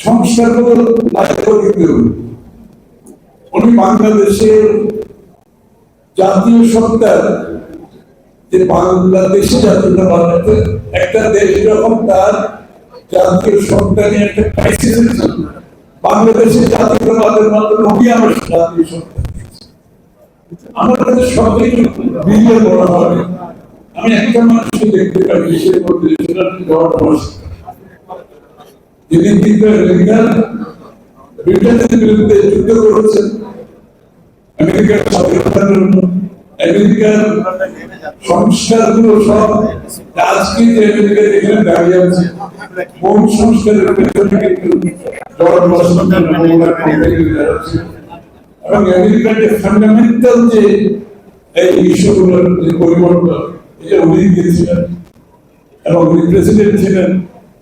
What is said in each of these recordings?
কিন্তু উনি বাংলাদেশের জাতীয় সত্তার যে একটা- দেশ যখন তার জাতীয় নিয়ে একটা বাংলাদেশের জাতীয়তাবাদের মাধ্যমে জাতীয় আমার কাছে সব কিছু মিলিয়ে বলা হবে আমি একটা মানুষকে দেখতে পাই দেশের মধ্যে সেটা জর্জ ওয়াশিংটন। যিনি কিন্তু আমেরিকার ব্রিটেনের বিরুদ্ধে যুদ্ধ করেছেন। আমেরিকার স্বাধীনতার আমেরিকার সংস্কারগুলো সব আজকে যে আমেরিকা এখানে দাঁড়িয়ে আছে। কোন সংস্কারের পেছনে কিন্তু এবং আমেরিকার যে ফান্ডামেন্টাল যে এই ইস্যুগুলোর যে পরিবর্তন এটা উনি দিয়েছিলেন এবং উনি প্রেসিডেন্ট ছিলেন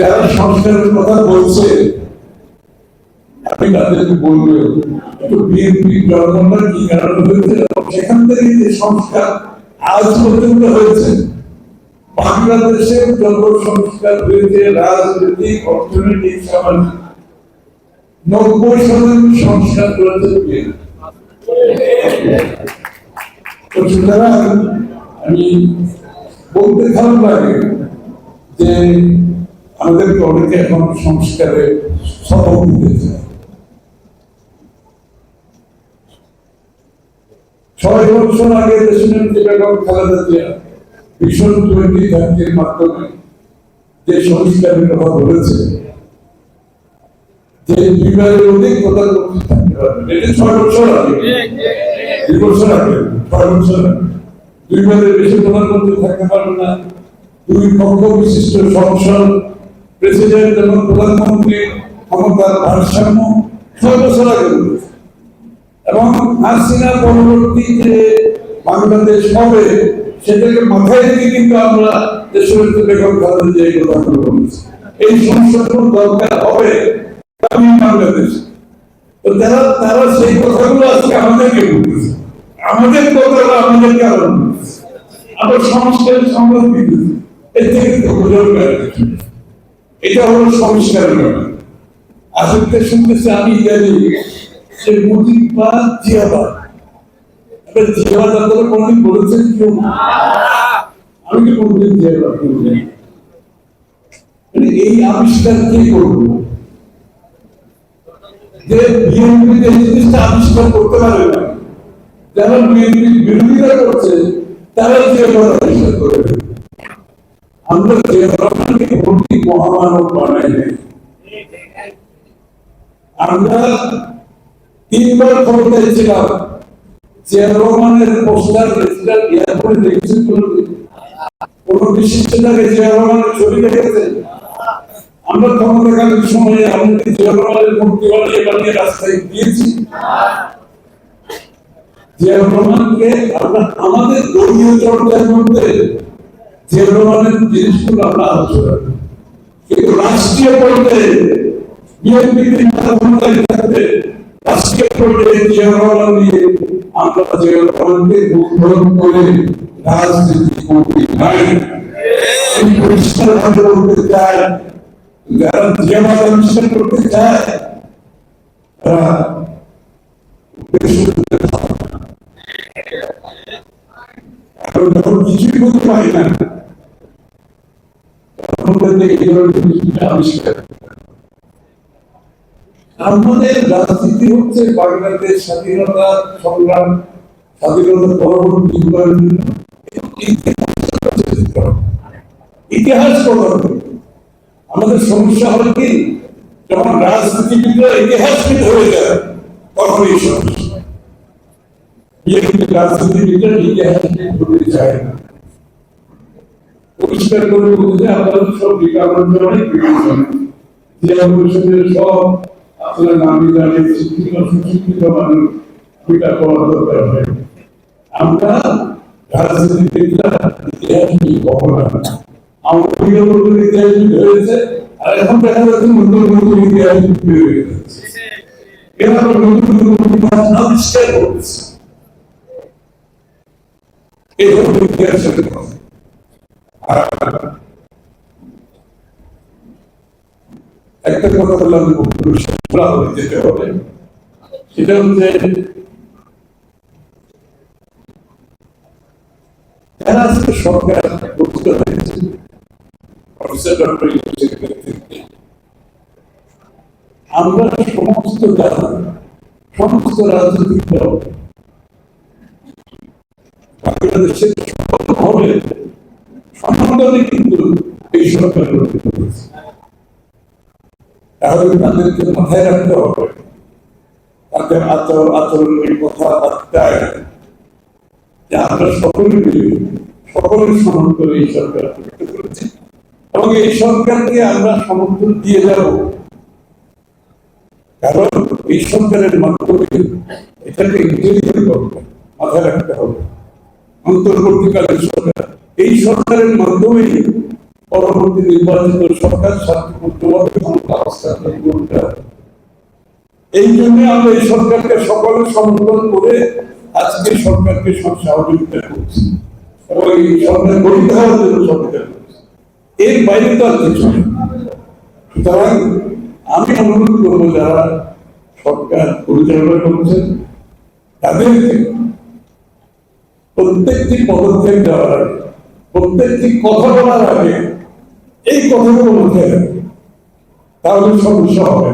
যারা সংস্কারের কথা বলছে, আমি তাদেরকে বলব বিএনপি জন্মটা কি কারণে হয়েছে? সেখান থেকে যে সংস্কার আজ পর্যন্ত হয়েছে বাংলাদেশের যত সংস্কার হয়েছে, রাজনৈতিক, অর্থনৈতিক, সামাজিক। নব্বই শতাংশ সংস্কার করেছে সুতরাং আমি বলতে খারাপ লাগে যে আমাদেরকে অনেকে এখন সংস্কারে ছয় বছর আগে ভীষণ টোয়েন্টি থার্টির মাধ্যমে যে সংস্কারের কথা বলেছে, যে থাকতে এটা ছয় বছর আগে। দুই বছর আগে, ছয় বছর আগে। বেশি প্রধানমন্ত্রী থাকতে পারবেন না। দুই কক্ষ বিশিষ্ট সংসদ প্রেসিডেন্ট এবং প্রধানমন্ত্রী ক্ষমতার ভারসাম্য ছয় বছর আগে এবং হাসিনা পরবর্তী যে বাংলাদেশ হবে, সেটাকে মাথায় রেখে কিন্তু আমরা দেশের বেগম খালেদা জিয়া এই কথাগুলো এই সংশোধন দরকার হবে বাংলাদেশ। তো তারা তারা সেই কথাগুলো আজকে আমাদেরকে বলতেছে। আমাদের কথাগুলো আমাদের কারণ আবার সংস্কারের সংবাদ দিতেছে। এর থেকে তো বোঝার। এটা হলো সংস্কারের ব্যাপার। আসলে শুনতেছে আমি জানি যে জিয়াবাদ। এবার জিয়াবাদ আপনারা মানে আবিষ্কার করতে পারে যারা বিএনপি বিরোধিতা করছে তারা জিয়াবাদ আবিষ্কার করে আমরা জিয়াবাদকে ভর্তি মহামানব বানাই আমরা তিনবার ক্ষমতায় ছিলাম জিয়া পোস্টার রেজিস্টার এয়ারপোর্টে দেখেছেন কোন বিশিষ্ট জায়গায় জিয়া ছবি দেখেছেন আমরা ক্ষমতাকালীন সময়ে আমরা কি মূর্তি বানিয়ে বানিয়ে রাস্তায় দিয়েছি। জিয়া আমরা আমাদের দলীয় চর্চার মধ্যে জিয়া রহমানের জিনিসগুলো আমরা আলোচনা। কিন্তু রাষ্ট্রীয় পর্যায়ে বিএনপি ক্ষমতায় থাকতে রাষ্ট্রীয় পর্যায়ে জিয়া রহমান নিয়ে আমরা জিয়া রহমানকে উদ্বোধন করে রাজনীতি করতে নাই আমি পরিষ্কারভাবে বলতে চাই, যারা আবিষ্কার করতে চায় তারা যখন কিছুই করতে পারি না আমাদের রাজনীতি হচ্ছে বাংলাদেশ স্বাধীনতা সংগ্রাম, স্বাধীনতা ইতিহাস সমস্যা হল কি, যখন রাজনীতিবিদরা ইতিহাসবিদ হয়ে যায় তখন এই সমস্যা। বিএনপি রাজনীতিবিদরা ইতিহাসবিদ হতে চায় না পরিষ্কার করে বলতে আপনারা সব বিজ্ঞাপন অনেক বিজ্ঞাপন জেলা পরিষদের সব আপনার নামি জানি শিক্ষিত সুশিক্ষিত মানুষ এটা করা দরকার হয় আমরা রাজনীতিবিদরা ইতিহাসবিদ হব না আমার পূর্ববর্তী ইতিহাসবিদ হয়েছে আর এখন দেখা যাচ্ছে নতুন নতুন ইতিহাসবিদ হয়ে গেছে এরা নতুন নতুন ইতিহাস আবিষ্কার করতেছে এই ধরনের ইতিহাসের কথা একটা কথা বললাম পুরা হয়ে যেতে হবে, সেটা হচ্ছে যারা আজকে সরকার ইউসুফের নেতৃত্বে, আমরা সমস্ত সমস্ত রাজনৈতিক দল বাংলাদেশের হবে সনাতনে কিন্তু এই সরকার গঠিত হয়েছে তাহলে তাদেরকে মাথায় রাখতে হবে তাদের আচরণ আচরণের কথাবার্তায় যে আমরা সকলে মিলে সকলের সমর্থন এই সরকার গঠিত করেছি এবং এই সরকারকে আমরা সমর্থন দিয়ে যাব। কারণ এই সরকারের মাধ্যমে এটাকে ইন্টেলিজেন্ট করবে মাথায় রাখতে হবে। অন্তর্বর্তীকালীন সরকার। এই সরকারের মাধ্যমে পরবর্তী নির্বাচিত সরকার শান্তিপূর্ণভাবে ক্ষমতা হস্তান্তর করতে এই জন্য আমরা এই সরকারকে সকলে সমর্থন করে আজকে সরকারকে সব সহযোগিতা করছি এবং এই সরকার গঠিত হওয়ার জন্য সহযোগিতা এর বাইরে তো আর কিছু সুতরাং আমি অনুরোধ করব যারা সরকার পরিচালনা করছেন, তাদেরকে প্রত্যেকটি পদক্ষেপ দেওয়ার আগে, প্রত্যেকটি কথা বলার আগে এই কথাগুলো রাখবে তাহলে সমস্যা হবে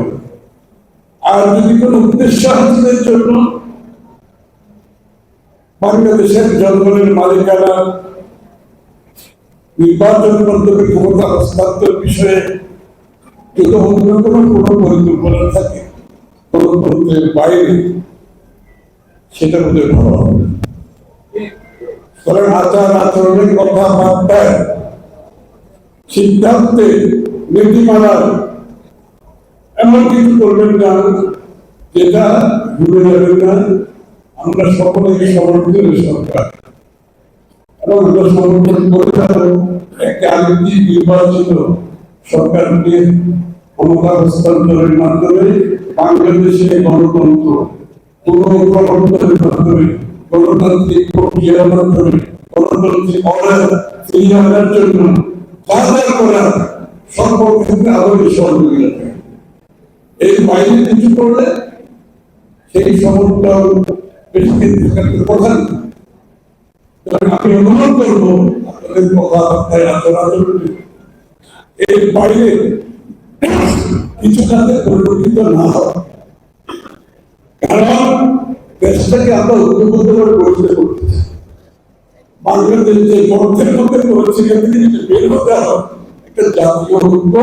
আর যদি কোনো উদ্দেশ্য হাসিলের জন্য, বাংলাদেশের জনগণের মালিকানা, নির্বাচন মাধ্যমে ক্ষমতা হস্তান্তর বিষয়ে যদি অন্য কোনো পরিকল্পনা থাকে, কোনো তন্ত্রের বাইরে, সেটা মধ্যে ভালো হবে কারণ আচার আচরণের কথাবার্তায় সিদ্ধান্তে নীতিমালার এমন কিছু করবেন না, যেটা ভুলে যাবেন না। আমরা সকলেই সমর্থন সরকার। এবং আমরা সমর্থন করে যাব একটা নির্বাচিত সরকারকে ক্ষমতা হস্তান্তরের মাধ্যমে বাংলাদেশে গণতন্ত্র পুনঃপ্রবর্তনের মাধ্যমে। গণতান্ত্রিক প্রক্রিয়ার মাধ্যমে গণতান্ত্রিক অর্ডার ফিরিয়ে আনার জন্য বাজার করা সর্বক্ষেত্রে বেশি সহযোগিতা। এর বাইরে কিছু করলে সেই সমর্থন বেশি দিন থাকার কথা না। সুতরাং আমি অনুরোধ করব, আপনাদের কথাবার্তায় আচরণ এর বাইরে কিছু কাজে পরিবর্তিত না হয় কারণ দেশটাকে আমরা ঐক্যবদ্ধভাবে গঠিত করতে চাই। যে মধ্যের মধ্যে যদি বের হতে হয় একটা জাতীয় ঐক্য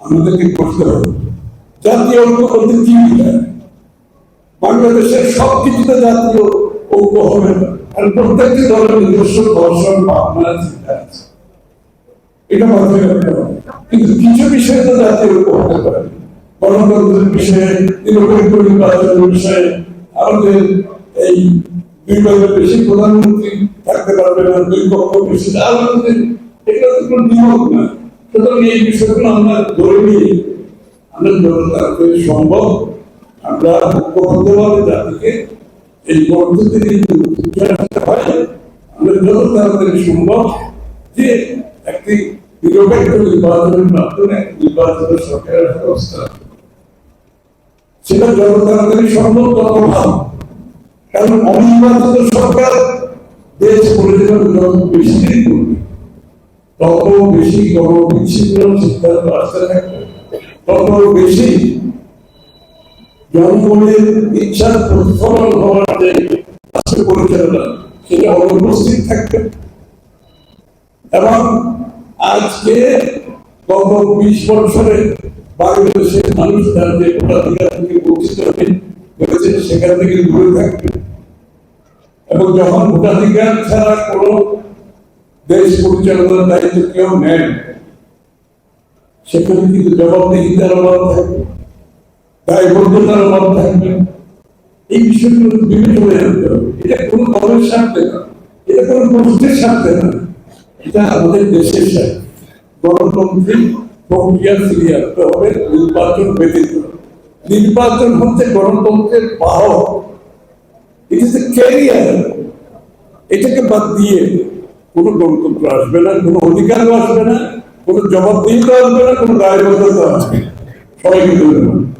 আমাদেরকে করতে হবে। জাতীয় ঐক্য বলতে কি বাংলাদেশের সব কিছুতে জাতীয় ঐক্য হবে আর প্রত্যেকটি দলের নিজস্ব দর্শন ভাবনা চিন্তা আছে। এটা মাথায় কিন্তু কিছু বিষয়ে তো জাতীয় ঐক্য হতে পারে। গণতন্ত্রের বিষয়ে নিরপেক্ষ নির্বাচনের বিষয়ে আমাদের এই দুই বেশি প্রধানমন্ত্রী থাকতে পারবে না, দুই পক্ষ বেশি। আমাদের এটা তো কোনো নিয়ম না। সুতরাং এই বিষয়গুলো আমরা ধরে নিয়ে আমরা সম্ভব। আমরা জাতিকে এই গর্ত থেকে আসতে হয়। আমরা যত তাড়াতাড়ি সম্ভব যে একটি নিরপেক্ষ নির্বাচনের মাধ্যমে নির্বাচনের সরকারের ব্যবস্থা সেটা যত তাড়াতাড়ি সম্ভব কারণ অনির্বাচিত সরকার দেশ পরিচালনা যত বেশি দিন করবে। তত বেশি গণবিচ্ছিন্ন সিদ্ধান্ত আসতে থাকবে। তত বেশি জনগণের ইচ্ছার প্রতিফলন হওয়ার যে রাষ্ট্র পরিচালনা, সেটা অনুপস্থিত থাকবে। এবং আজকে গত বিশ বছরে বাংলাদেশের মানুষ তার যে ভোটাধিকার থেকে বঞ্চিত হয়েছে সেখান থেকে দূরে থাকবে। এবং যখন ভোটাধিকার ছাড়া কোনো দেশ পরিচালনার দায়িত্ব কেউ নেন সেখানে কিন্তু জবাবদিহিতার অভাব থাকবে, দায়বদ্ধতার অভাব থাকবে। এই বিষয়গুলো বিবেচনায় আনতে হবে। এটা কোনো দলের স্বার্থে না, এটা কোনো গোষ্ঠীর স্বার্থে না, এটা আমাদের দেশের স্বার্থে। গণতান্ত্রিক প্রক্রিয়া নির্বাচন হচ্ছে গণতন্ত্রের বাহক। এটাকে বাদ দিয়ে কোনো গণতন্ত্র আসবে না, কোনো অধিকারও আসবে না, কোনো জবাবদিহিতা আসবে না, কোনো দায়বদ্ধতা আসবে না। সবাইকে ধন্যবাদ।